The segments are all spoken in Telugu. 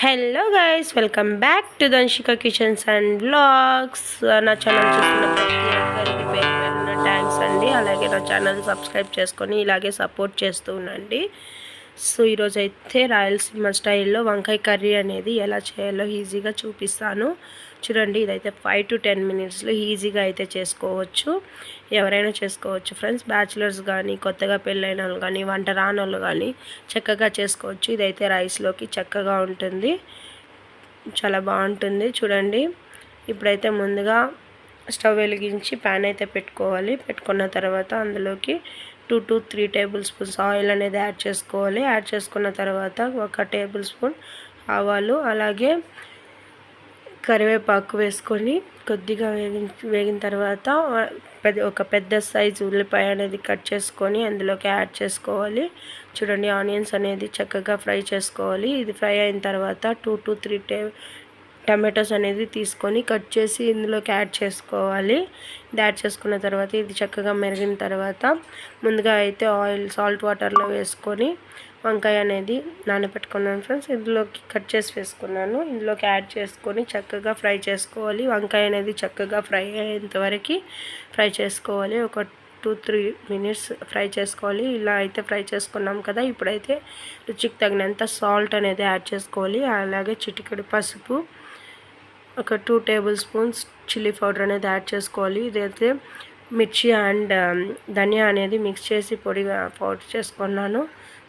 Hello guys welcome back to Damshika kitchens and blogs నా ఛానల్ చూస్తున్న ప్రతి ఒక్కరికి పేరు థ్యాంక్స్ అండి. అలాగే నా ఛానల్ సబ్స్క్రైబ్ చేసుకొని ఇలాగే సపోర్ట్ చేస్తూ ఉండండి. సో ఈరోజు అయితే రాయలసీమ స్టైల్లో వంకాయ కర్రీ అనేది ఎలా చేయాలో ఈజీగా చూపిస్తాను. చూడండి ఇదైతే ఫైవ్ టు టెన్ మినిట్స్లో ఈజీగా అయితే చేసుకోవచ్చు. ఎవరైనా చేసుకోవచ్చు ఫ్రెండ్స్ బ్యాచిలర్స్ కానీ కొత్తగా పెళ్ళైన వాళ్ళు కానీ వంట రాని వాళ్ళు కానీ చక్కగా చేసుకోవచ్చు. ఇదైతే రైస్లోకి చక్కగా ఉంటుంది. చాలా బాగుంటుంది. చూడండి ఇప్పుడైతే ముందుగా స్టవ్ వెలిగించి ప్యాన్ అయితే పెట్టుకోవాలి. పెట్టుకున్న తర్వాత అందులోకి two to three tablespoons oil అనేది యాడ్ చేసుకోవాలి. యాడ్ చేసుకున్న తర్వాత ఒక టేబుల్ స్పూన్ ఆవాలు అలాగే కరివేపాకు వేసుకొని కొద్దిగా వేగిన వేగిన తర్వాత పెద్ద ఒక పెద్ద సైజు ఉల్లిపాయ అనేది కట్ చేసుకొని అందులోకి యాడ్ చేసుకోవాలి. చూడండి ఆనియన్స్ అనేది చక్కగా ఫ్రై చేసుకోవాలి. ఇది ఫ్రై అయిన తర్వాత టూ టు త్రీ టే టమాటోస్ అనేది తీసుకొని కట్ చేసి ఇందులోకి యాడ్ చేసుకోవాలి. ఇది యాడ్ చేసుకున్న తర్వాత ఇది చక్కగా మెరిగిన తర్వాత ముందుగా అయితే ఆయిల్ సాల్ట్ వాటర్లో వేసుకొని వంకాయ అనేది నానబెట్టుకున్నాను ఫ్రెండ్స్. ఇందులోకి కట్ చేసి వేసుకున్నాను. ఇందులోకి యాడ్ చేసుకొని చక్కగా ఫ్రై చేసుకోవాలి. వంకాయ అనేది చక్కగా ఫ్రై అయ్యేంతవరకు ఫ్రై చేసుకోవాలి. ఒక టూ త్రీ మినిట్స్ ఫ్రై చేసుకోవాలి. ఇలా అయితే ఫ్రై చేసుకున్నాం కదా ఇప్పుడైతే రుచికి తగినంత సాల్ట్ అనేది యాడ్ చేసుకోవాలి. అలాగే చిటికెడు పసుపు ఒక two tablespoons chilli powder అనేది యాడ్ చేసుకోవాలి. ఇదైతే మిర్చి అండ్ um, ధనియా అనేది మిక్స్ చేసి పొడిగా పౌడర్ చేసుకున్నాను.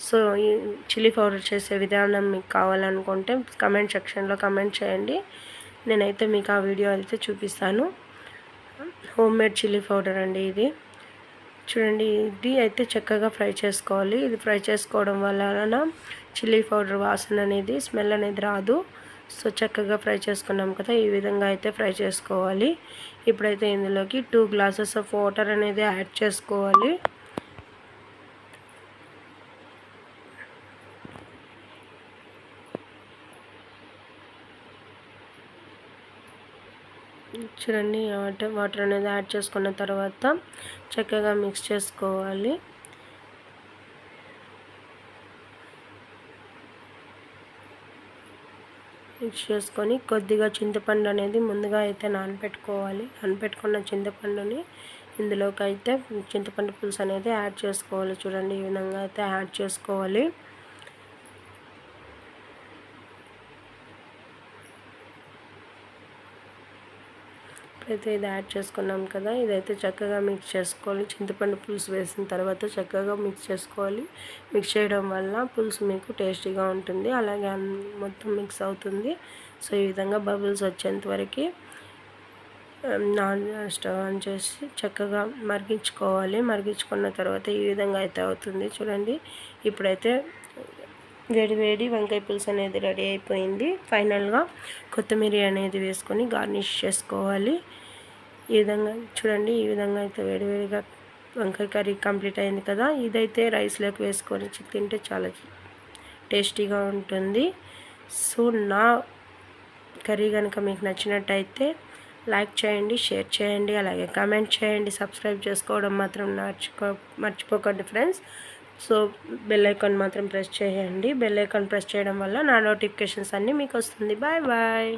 సో ఈ చిల్లీ పౌడర్ చేసే విధానం మీకు కావాలనుకుంటే కమెంట్ సెక్షన్లో కమెంట్ చేయండి. నేనైతే మీకు ఆ వీడియో అయితే చూపిస్తాను. హోమ్ మేడ్ చిల్లీ పౌడర్ అండి ఇది. చూడండి ఇది అయితే చక్కగా ఫ్రై చేసుకోవాలి. ఇది ఫ్రై చేసుకోవడం వలన చిల్లీ పౌడర్ వాసన అనేది స్మెల్ అనేది రాదు. సో చక్కగా ఫ్రై చేసుకున్నాం కదా ఈ విధంగా అయితే ఫ్రై చేసుకోవాలి. ఇప్పుడైతే ఇందులోకి టూ గ్లాసెస్ ఆఫ్ వాటర్ అనేది యాడ్ చేసుకోవాలి. చూడండి వాటర్ వాటర్ అనేది యాడ్ చేసుకున్న తర్వాత చక్కగా మిక్స్ చేసుకోవాలి. మిక్స్ చేసుకొని కొద్దిగా చింతపండు అనేది ముందుగా అయితే నానబెట్టుకోవాలి. నానబెట్టుకున్న చింతపండుని ఇందులోకి అయితే చింతపండు పులుసు అనేది యాడ్ చేసుకోవాలి. చూడండి ఈ విధంగా అయితే యాడ్ చేసుకోవాలి. అయితే ఇది యాడ్ చేసుకున్నాం కదా ఇదైతే చక్కగా మిక్స్ చేసుకోవాలి. చింతపండు పులుసు వేసిన తర్వాత చక్కగా మిక్స్ చేసుకోవాలి. మిక్స్ చేయడం వల్ల పులుసు మీకు టేస్టీగా ఉంటుంది. అలాగే మొత్తం మిక్స్ అవుతుంది. సో ఈ విధంగా బబుల్స్ వచ్చేంత వరకు నాన్ స్టవ్ ఆన్ చేసి చక్కగా మరిగించుకోవాలి. మరిగించుకున్న తర్వాత ఈ విధంగా అయితే అవుతుంది. చూడండి ఇప్పుడైతే వేడివేడి వంకాయ పులుసు అనేది రెడీ అయిపోయింది. ఫైనల్గా కొత్తిమీర అనేది వేసుకొని గార్నిష్ చేసుకోవాలి. ఈ విధంగా చూడండి ఈ విధంగా అయితే వేడివేడిగా వంకాయ కర్రీ కంప్లీట్ అయింది కదా. ఇదైతే రైస్లోకి వేసుకొని తింటే చాలా టేస్టీగా ఉంటుంది. సో నా కర్రీ కనుక మీకు నచ్చినట్టయితే లైక్ చేయండి షేర్ చేయండి అలాగే కామెంట్ చేయండి. సబ్స్క్రైబ్ చేసుకోవడం మాత్రం మర్చిపో మర్చిపోకండి ఫ్రెండ్స్. సో బెల్ ఐకాన్ మాత్రం ప్రెస్ చేయండి. బెల్ ఐకాన్ ప్రెస్ చేయడం వల్ల నా నోటిఫికేషన్స్ అన్నీ మీకు వస్తుంది. Bye bye